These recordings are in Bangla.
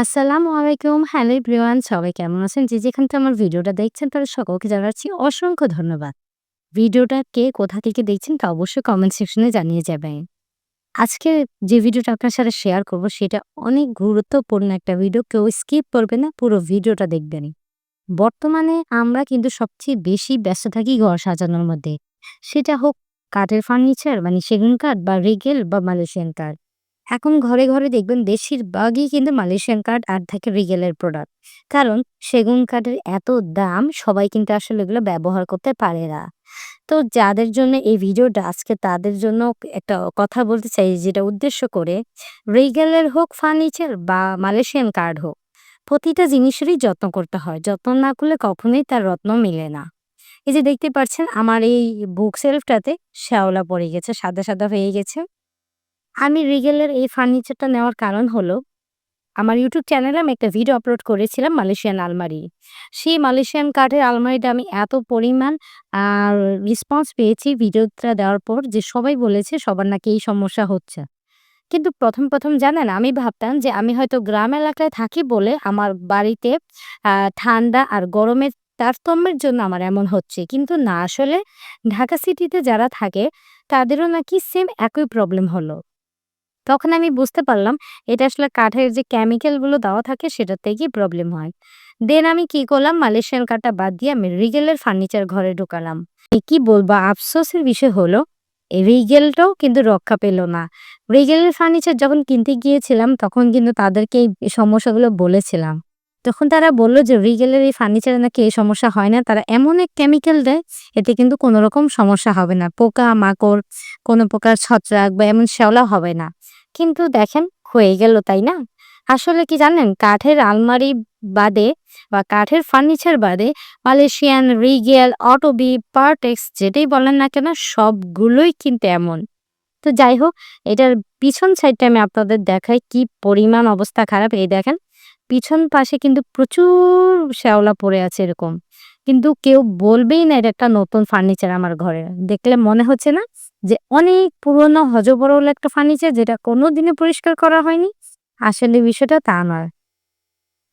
আসসালামু আলাইকুম। হ্যালো এভরিওয়ান, সবাই কেমন আছেন? যে যেখান থেকে আমার ভিডিওটা দেখছেন, তাদের সকলকে জানাচ্ছি অসংখ্য ধন্যবাদ। ভিডিওটা কে কোথা থেকে দেখছেন তা অবশ্যই কমেন্ট সেকশনে জানিয়ে যাবেন। আজকে যে ভিডিওটা আপনার সাথে শেয়ার করব, সেটা অনেক গুরুত্বপূর্ণ একটা ভিডিও কেউ স্কিপ করবে না, পুরো ভিডিওটা দেখবেন। বর্তমানে আমরা কিন্তু সবচেয়ে বেশি ব্যস্ত থাকি ঘর সাজানোর মধ্যে। সেটা হোক কাঠের ফার্নিচার মানে সেগুন কাঠ বা রিগেল বা মালয়েশিয়ান কাঠ। এখন ঘরে, ঘরে দেখবেন বেশিরভাগই কিন্তু মালয়েশিয়ান কাঠ আর থাকে রিগেলের প্রোডাক্ট। কারণ সেগুন কাঠের এত দাম সবাই কিন্তু আসলে এগুলো ব্যবহার করতে পারে না। তো যাদের জন্য এই ভিডিওটা আজকে তাদের জন্য একটা কথা বলতে চাই যেটা উদ্দেশ্য করে রিগেলের হোক ফার্নিচার বা মালয়েশিয়ান কার্ড হোক, প্রতিটা জিনিসেরই যত্ন করতে হয়। যত্ন না করলে কখনোই তার রত্ন মিলে না। এই যে দেখতে পাচ্ছেন আমার এই বুক সেলফটাতে শ্যাওলা পড়ে গেছে, সাদা, সাদা হয়ে গেছে। আমি রিগেলের এই ফার্নিচারটা নেওয়ার কারণ হলো, আমার ইউটিউব চ্যানেলে আমি একটা ভিডিও আপলোড করেছিলাম মালয়েশিয়ান আলমারি। সেই মালয়েশিয়ান কাঠের আলমারিটা আমি এত পরিমাণ রেসপন্স পেয়েছি ভিডিওটা দেওয়ার পর যে সবাই বলেছে সবার নাকি এই সমস্যা হচ্ছে। কিন্তু প্রথম, প্রথম জানেন আমি ভাবতাম যে আমি হয়তো গ্রাম এলাকায় থাকি বলে আমার বাড়িতে ঠান্ডা আর গরমের তারতম্যের জন্য আমার এমন হচ্ছে। কিন্তু না আসলে ঢাকা সিটিতে যারা থাকে তাদেরও নাকি সেম একই প্রবলেম হলো। তখন আমি বুঝতে পারলাম এটা আসলে কাঠের যে কেমিক্যালগুলো দেওয়া থাকে সেটার থেকেই প্রবলেম হয়। দেন আমি কি করলাম মালয়েশিয়ান কাঠটা বাদ দিয়ে আমি রিগেলের ফার্নিচার ঘরে ঢুকালাম। কি বলব আফসোসের বিষয় হলো রিগেলটাও কিন্তু রক্ষা পেল না। রিগেলের ফার্নিচার যখন কিনতে গিয়েছিলাম তখন কিন্তু তাদেরকে এই সমস্যাগুলো বলেছিলাম। তখন তারা বলল যে রিগেলের এই ফার্নিচারে নাকি এই সমস্যা হয় না। তারা এমন এক কেমিক্যাল দেয় এতে কিন্তু কোনো রকম সমস্যা হবে না। পোকা-মাকড়, কোনো প্রকার ছত্রাক বা এমন শ্যাওলা হবে না। কিন্তু দেখেন হয়ে গেল তাই না? আসলে কি জানেন কাঠের আলমারি বাদে বা কাঠের ফার্নিচার বাদে মালয়েশিয়ান, রিগেল, অটোবি, পার্টেক্স যেটাই বলেন না কেন সবগুলোই কিন্তু এমন। তো যাই হোক এটার পিছন সাইডটা আমি আপনাদের দেখাই কি পরিমাণ অবস্থা খারাপ এই দেখেন পিছন পাশে কিন্তু প্রচুর শ্যাওলা পড়ে আছে এরকম কিন্তু কেউ বলবেই না এটা একটা নতুন ফার্নিচার আমার ঘরে। দেখলে মনে হচ্ছে না যে অনেক পুরনো হজবরল একটা ফার্নিচার যেটা কোনো দিনে পরিষ্কার করা হয়নি। আসলে বিষয়টা তা নয়।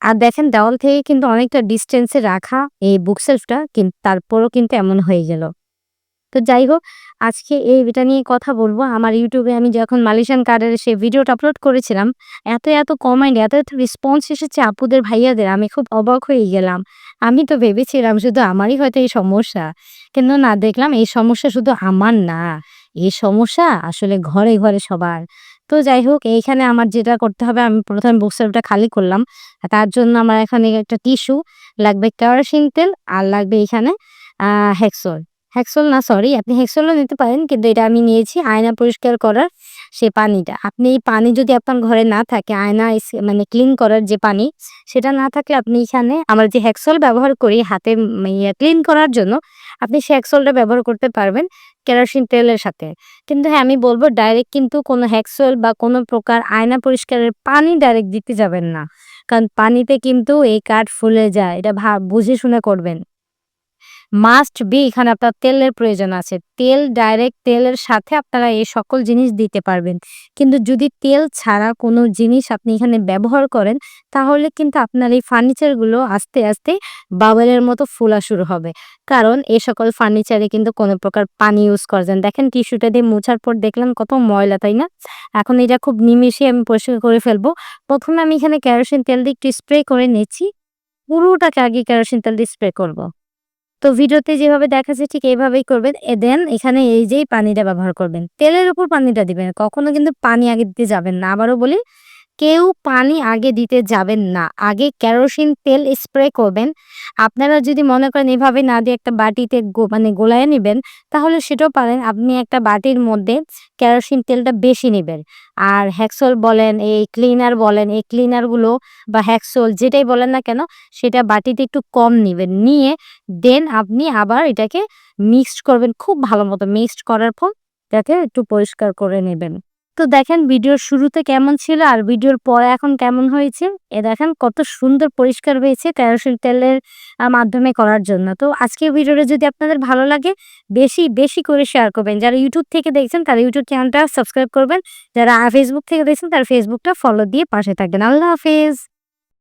আর দেখেন দেওয়াল থেকে কিন্তু অনেকটা ডিস্টেন্সে রাখা এই বুকসেলফটা কিন্তু তারপরও কিন্তু এমন হয়ে গেল। তো যাই হোক, আজকে এই এটা নিয়ে কথা বলব। আমার ইউটিউবে আমি যখন মালয়েশিয়ান কার্ডের সে ভিডিওটা আপলোড করেছিলাম, এত এত কমেন্ট এত এত রেসপন্স এসেছে আপুদের ভাইয়াদের। আমি খুব অবাক হয়ে গেলাম। আমি তো ভেবেছিলাম শুধু আমারই হয়তো এই সমস্যা। কিন্তু না, দেখলাম এই সমস্যা শুধু আমার না। এই সমস্যা আসলে ঘরে ঘরে সবার। তো যাই হোক, এইখানে আমার যেটা করতে হবে, আমি প্রথমে বুকসেলফটা খালি করলাম। তার জন্য আমার এখানে একটা টিস্যু লাগবে কেরোসিন তেল আর লাগবে এখানে হেক্সল হেক্সল না সরি আপনি হেক্সলও নিতে পারেন, কিন্তু এটা আমি নিয়েছি আয়না পরিষ্কার করার সে পানিটা। আপনি এই পানি যদি আপনার ঘরে না থাকে, আয়না মানে ক্লিন করার যে পানি, সেটা না থাকলে আপনি এখানে আমরা যে হেক্সল ব্যবহার করি হাতে ক্লিন করার জন্য, আপনি সে হেক্সলটা ব্যবহার করতে পারবেন কেরোসিন তেলের সাথে। কিন্তু হ্যাঁ আমি বলব ডাইরেক্ট কিন্তু কোনো হেক্সল বা কোনো প্রকার আয়না পরিষ্কারের পানি ডাইরেক্ট দিতে যাবেন না। কারণ পানিতে কিন্তু এই কাঠ ফুলে যায়, এটা বুঝে শুনে করবেন। মাস্ট বি এখানে আপনার তেলের প্রয়োজন আছে। তেল, ডাইরেক্ট তেলের সাথে আপনারা এই সকল জিনিস দিতে পারবেন। কিন্তু যদি তেল ছাড়া কোনো জিনিস আপনি এখানে ব্যবহার করেন, তাহলে কিন্তু আপনার এই ফার্নিচারগুলো আস্তে আস্তে বাবেলের মতো ফোলা শুরু হবে। কারণ এই সকল ফার্নিচারে কিন্তু কোনো প্রকার পানি ইউজ করছেন। দেখেন টিস্যুটা দিয়ে মোছার পর দেখলাম কত ময়লা, তাই না? এখন এটা খুব নিমিশে আমি পরিষ্কার করে ফেলব। প্রথমে আমি এখানে কেরোসিন তেল দিয়ে একটু স্প্রে করে নিচ্ছি। পুরোটাকে আগে কেরোসিন তেল দিয়ে স্প্রে করব। তো ভিডিওতে যেভাবে দেখাচ্ছে ঠিক এইভাবেই করবেন। দেন এখানে এই যেই পানিটা ব্যবহার করবেন। তেলের উপর পানিটা দিবেন। কখনো কিন্তু পানি আগে দিতে যাবেন না। আবারও বলি কেউ পানি আগে দিতে যাবেন না। আগে কেরোসিন তেল স্প্রে করবেন। আপনারা যদি মনে করেন এভাবে না দিয়ে একটা বাটিতে মানে গোলায় নেবেন, তাহলে সেটাও পারেন। আপনি একটা বাটির মধ্যে কেরোসিন তেলটা বেশি নেবেন। আর হ্যাক্সল বলেন, এই ক্লিনার বলেন, এই ক্লিনারগুলো বা হ্যাক্সল যেটাই বলেন না কেন, সেটা বাটিতে একটু কম নেবেন। নিয়ে দেন আপনি আবার এটাকে মিক্সড করবেন, খুব ভালো মতো মিক্সড করার পর এটাকে একটু পরিষ্কার করে নেবেন। তো দেখেন ভিডিওর শুরুতে কেমন ছিল আর ভিডিওর পরে এখন কেমন হয়েছে? এ দেখেন কত সুন্দর পরিষ্কার হয়েছে কেরোসিন তেলের মাধ্যমে করার জন্য। তো আজকে ভিডিওটা যদি আপনাদের ভালো লাগে, বেশি বেশি করে শেয়ার করবেন। যারা ইউটিউব থেকে দেখছেন, তারা ইউটিউব চ্যানেলটা সাবস্ক্রাইব করবেন। যারা ফেসবুক থেকে দেখছেন, তারা ফেসবুকটা ফলো দিয়ে পাশে থাকবেন। আল্লাহ হাফেজ!